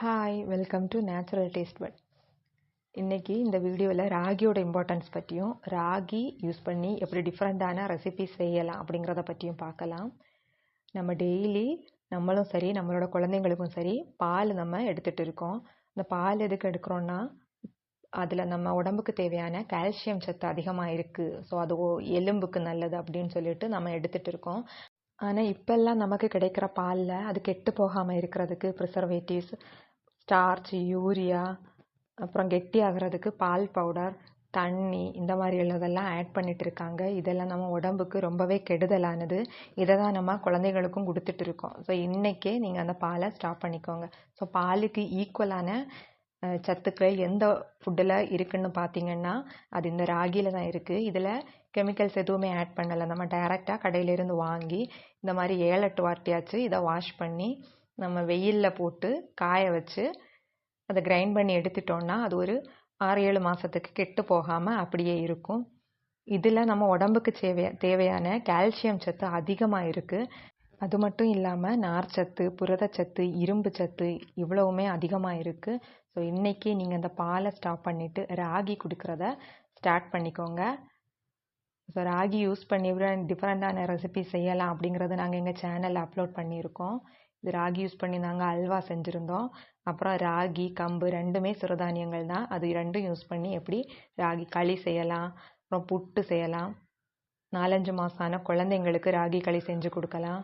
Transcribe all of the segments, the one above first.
Hi welcome to natural taste but இன்றைக்கி இந்த வீடியோவில் ராகியோட இம்பார்ட்டன்ஸ் பற்றியும் ராகி யூஸ் பண்ணி எப்படி டிஃப்ரெண்ட்டான ரெசிபி செய்யலாம் அப்படிங்கிறத பற்றியும் பார்க்கலாம். நம்ம டெய்லி நம்மளும் சரி நம்மளோட குழந்தைங்களுக்கும் சரி பால் நம்ம எடுத்துகிட்டு இருக்கோம். இந்த பால் எதுக்கு எடுக்கிறோன்னா அதில் நம்ம உடம்புக்கு தேவையான கால்சியம் சத்து அதிகமாக இருக்குது ஸோ அது ஓ- எலும்புக்கு நல்லது அப்படின்னு சொல்லிட்டு நம்ம எடுத்துகிட்டு இருக்கோம். ஆனால் இப்போல்லாம் நமக்கு கிடைக்கிற பாலில் அது கெட்டு போகாமல் இருக்கிறதுக்கு ப்ரிசர்வேட்டிவ்ஸ் ஸ்டார்ச் யூரியா அப்புறம் கெட்டி ஆகிறதுக்கு பால் பவுடர் தண்ணி இந்த மாதிரி உள்ளதெல்லாம் ஆட் பண்ணிட்டு இருக்காங்க. இதெல்லாம் நம்ம உடம்புக்கு ரொம்பவே கெடுதலானது. இதை தான் நம்ம குழந்தைகளுக்கும் கொடுத்துட்டு இருக்கோம். ஸோ இன்றைக்கே நீங்கள் அந்த பாலை ஸ்டாப் பண்ணிக்கோங்க. ஸோ பாலுக்கு ஈக்குவலான சத்துக்கள் எந்த ஃபுட்டில் இருக்குன்னு பார்த்தீங்கன்னா அது இந்த ராகியில் தான் இருக்குது இதில் கெமிக்கல்ஸ் எதுவுமே ஆட் பண்ணலை. நம்ம டைரெக்டாக கடையிலேருந்து வாங்கி இந்த மாதிரி ஏழு எட்டு வாட்டியாச்சு இதை வாஷ் பண்ணி நம்ம வெயிலில் போட்டு காய வச்சு அதை கிரைண்ட் பண்ணி எடுத்துட்டோம்னா அது ஒரு ஆறு ஏழு மாதத்துக்கு கெட்டு போகாமல் அப்படியே இருக்கும். இதில் நம்ம உடம்புக்கு தேவைய தேவையான கால்சியம் சத்து அதிகமாக இருக்குது அது மட்டும் இல்லாமல் நார்ச்சத்து புரதச்சத்து இரும்பு சத்து இவ்வளவுமே அதிகமாக இருக்குது ஸோ இன்றைக்கி நீங்கள் இந்த பாலை ஸ்டாப் பண்ணிவிட்டு ராகி கொடுக்குறத ஸ்டார்ட் பண்ணிக்கோங்க. ஸோ ராகி யூஸ் பண்ணி டிஃப்ரெண்ட்டான ரெசிபி செய்யலாம் அப்படிங்கிறத நாங்கள் எங்கள் சேனலில் அப்லோட் பண்ணியிருக்கோம். இது ராகி யூஸ் பண்ணி நாங்கள் அல்வா செஞ்சுருந்தோம். அப்புறம் ராகி கம்பு ரெண்டுமே சிறுதானியங்கள் தான். அது ரெண்டும் யூஸ் பண்ணி எப்படி ராகி களி செய்யலாம் அப்புறம் புட்டு செய்யலாம். நாலஞ்சு மாதம் ஆன குழந்தைங்களுக்கு ராகி களி செஞ்சு கொடுக்கலாம்.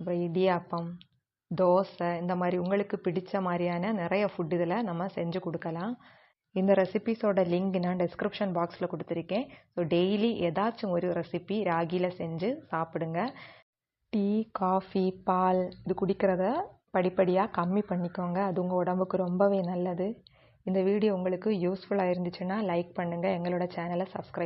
அப்புறம் இடியாப்பம் தோசை இந்த மாதிரி உங்களுக்கு பிடிச்ச மாதிரியான நிறைய ஃபுட் இதில் நம்ம செஞ்சு கொடுக்கலாம். இந்த ரெசிபிஸோட லிங்க் நான் டிஸ்கிரிப்ஷன் பாக்ஸில் கொடுத்துருக்கேன். ஸோ டெய்லி ஏதாச்சும் ஒரு ரெசிபி ராகியில் செஞ்சு சாப்பிடுங்க. டீ காஃபி பால் இது குடிக்கிறத படிப்படியாக கம்மி பண்ணிக்கோங்க. அது உங்கள் உடம்புக்கு ரொம்பவே நல்லது. இந்த வீடியோ உங்களுக்கு யூஸ்ஃபுல்லாக இருந்துச்சுன்னா லைக் பண்ணுங்கள் எங்களோட சேனலை சப்ஸ்கிரைப்